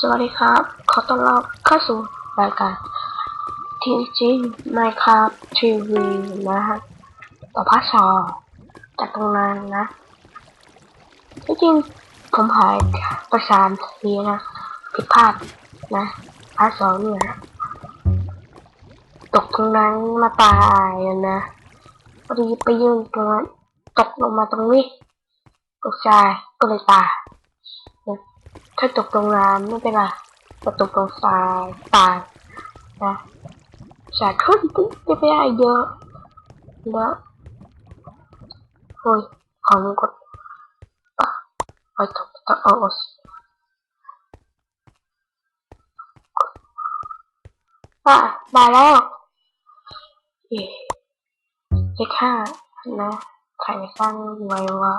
สวัสดีครับ ขอต้อนรับเข้าสู่รายการทีจีนะครับทีวีนะฮะต่อพาร์ทสองจากตรงนั้นนะที่จริงผมหายประสานทีนะผิดพลาดนะพาร์ทสองเนี่ยตกตรงนั้นมาตายนะพอดีไปยืนตรงนั้นตกลงมาตรงนี้ตกใจก็เลยตาย ถ้าตกตรงน้ำไม่เป็นไรแต่ตกตรงทรายตายนะสายขึ้นปุ๊บจะไปได้เยอะแล้วโอ้ยของมันกดไปตกตกเอาอะได้แล้วเอ๊ะเลขห้านะใครสร้างไว้วะ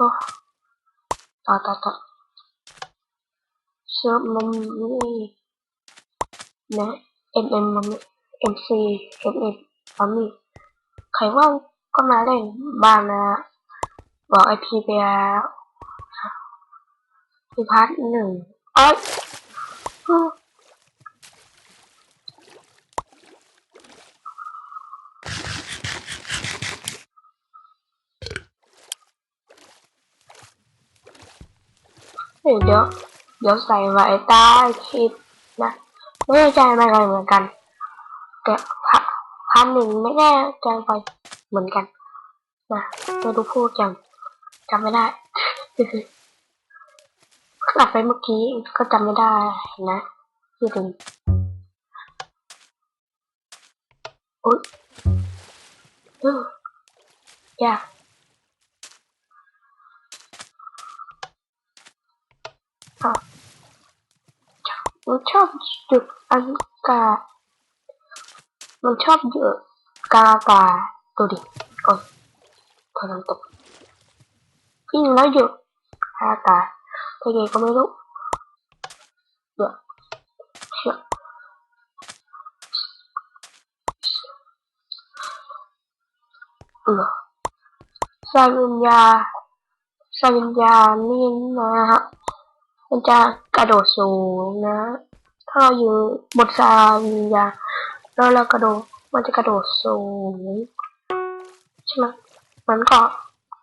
โอ้ต่อต่อต่อเชื่อมันนี่นะ M M มัน M C M M มันนี่ใครว่างก็มาเล่นบ้างนะบอกไอพีไปแล้วคือพาร์ทหนึ่งเอ้ยฮู้ เดี๋ยวเดี๋ยว เดี๋ยวใส่ไว้ใต้คลิปนะไม่แน่ใจไม่อะไรเหมือนกัน แต่พาพาร์ทหนึ่งไม่แน่ใจไปเหมือนกัน นะไม่รู้พูดยังจำไม่ได้กลับไปเมื่อกี้ก็จำไม่ได้นะคือถึงอุ๊ยเออยาก อะมันชอบหยุดอากาศมันชอบหยุดกาอากาศตัวดิโอ้ย มันจะกระโดดสูงนะ ถ้าเราอยู่บนสายวิญญาแล้วเรากระโดด มันจะกระโดดสูงใช่ไหมมันก็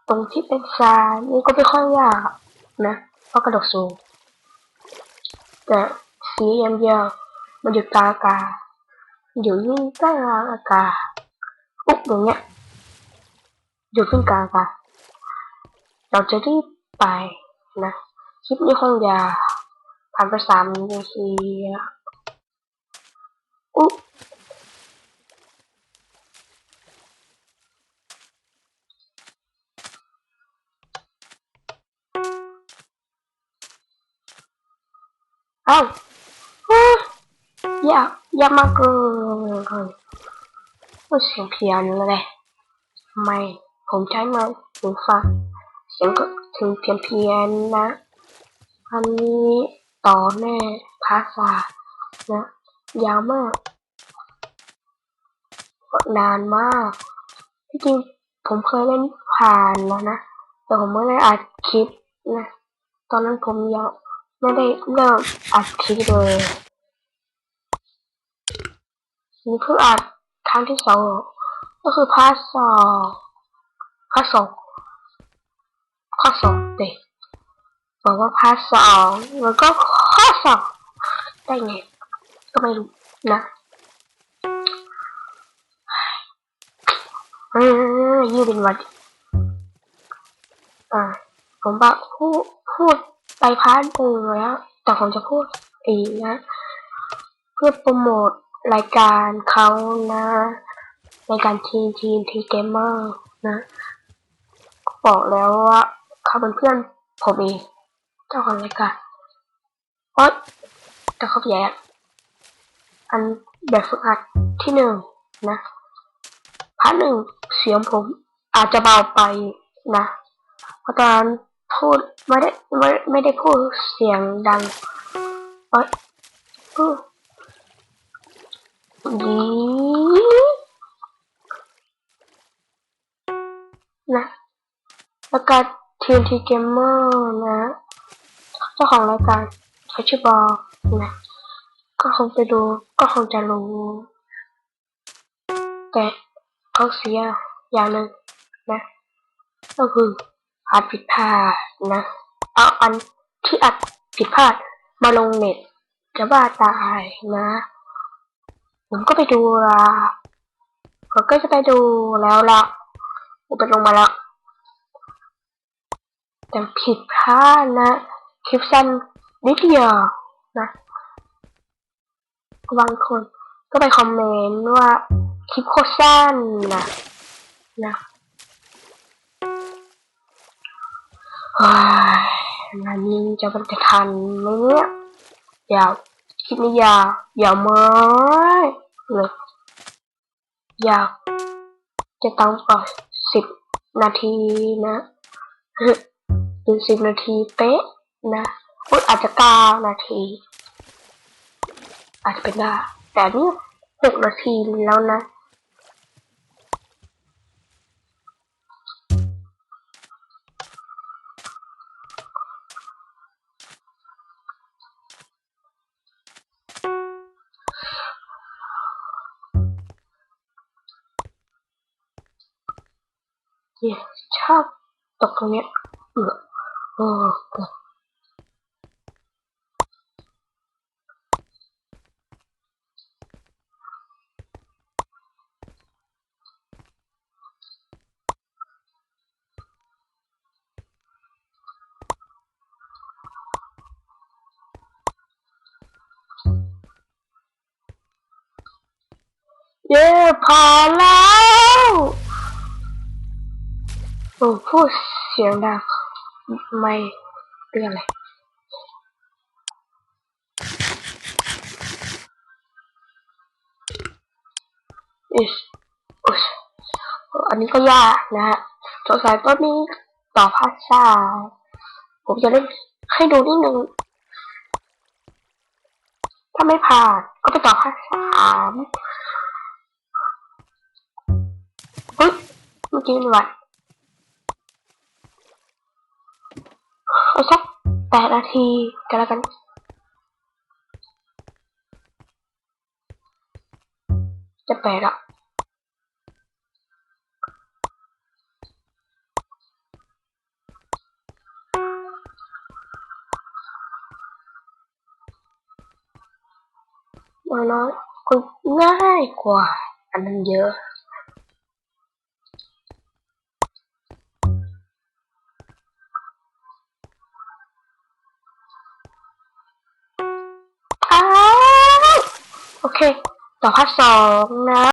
ตรงที่เป็นทรายนี่ก็ไม่ค่อยยากนะ เพราะกระโดดสูง แต่สีอย่างเดียวมันอยู่กลางอากาศอยู่ยิ่งใกล้กลางอากาศอุ๊บอย่างเงี้ยอยู่ขึ้นกลางอากาศเราจะรีบไปนะ คลิปนี้คงยาผ่านไปสามนาทีอุ๊บเอ้าอยากยากมากเลยโอ้ยเสียงเพี้ยนเลยไม่ ผมใช้ม้หูฟังเสียงก็ถึงเพี้ยนเพียนนะ อันนี้ต่อแน่ภาษานะ ยาวมากนานมาก ที่จริงผมเคยเล่นผ่านแล้วนะ แต่ผมไม่ได้อัดคลิปนะ ตอนนั้นผมยังไม่ได้เริ่มอัดคลิปเลยนี่เพิ่งอัดครั้งที่สองก็คือพาร์ทสองพาร์ทสองข้อสองเด็ก บอกว่าพาร์ทสองแล้วก็ข้อสองได้ไง ก็ไม่รู้นะเออยี่เป็นวันอ่าผมบอกพูดพูดไปพาร์ทหนึ่งแล้ว แต่ผมจะพูดอีกนะ เพื่อโปรโมทรายการเขานะรายการทีมทีมทีเกมเมอร์นะ บอกแล้วว่าเขาเป็นเพื่อนผมเอง เจ้าของรายการโอ๊ยแต่เขาแย่อันแบบฝึกหัดที่หนึ่งนะพาร์ทหนึ่งเสียงผมอาจจะเบาไปนะเพราะตอนพูดไม่ได้ไม่ไม่ได้พูดเสียงดังเอ้ยอืมดีนะแล้วก็ TNT Gamer นะ เจ้าของรายการเขาชื่อบอนะก็คงไปดูก็คงจะรู้ แต่เขาเสียอย่างหนึ่งนะ ก็คืออาจผิดพลาดนะเอาอันที่อัดผิดพลาดมาลงเน็ตจะบ้าตายนะ ผมก็ไปดูละผมก็จะไปดูแล้วละผมไปลงมาแล้วแต่ผิดพลาดนะ คลิปสั้นนิดเดียวนะบางคนก็ไปคอมเมนต์ว่าคลิปโคตรสั้นนะนะเฮ้ยงานนี้จะมันจะทันไหมเนี่ยยาวคลิปนี้ยาวยาวมากเลยยาวจะต้องก่อสิบนาทีนะหรือสิบนาทีเป๊ะ นะอุ๊ยอาจจะเก้านาที อาจจะเป็นได้แต่นี่หกนาทีแล้วนะเนี่ยชอบตกตรงเนี้ยเออโอ้เกือ เย้ผ่านแล้วโอ้พูดเสียงดังไม่เรื่องอะไรอิสอุสอันนี้ก็ยากนะฮะสงสัยต้นนี้ต่อภาษาผมจะเล่นให้ดูนิดนึง ถ้าไม่ผ่านก็ไปต่อภาษสาม เฮ้ยเมื่อกี้มันวัดเอาสักแปดนาทีกัน โอเค ต่อภาคสองนะ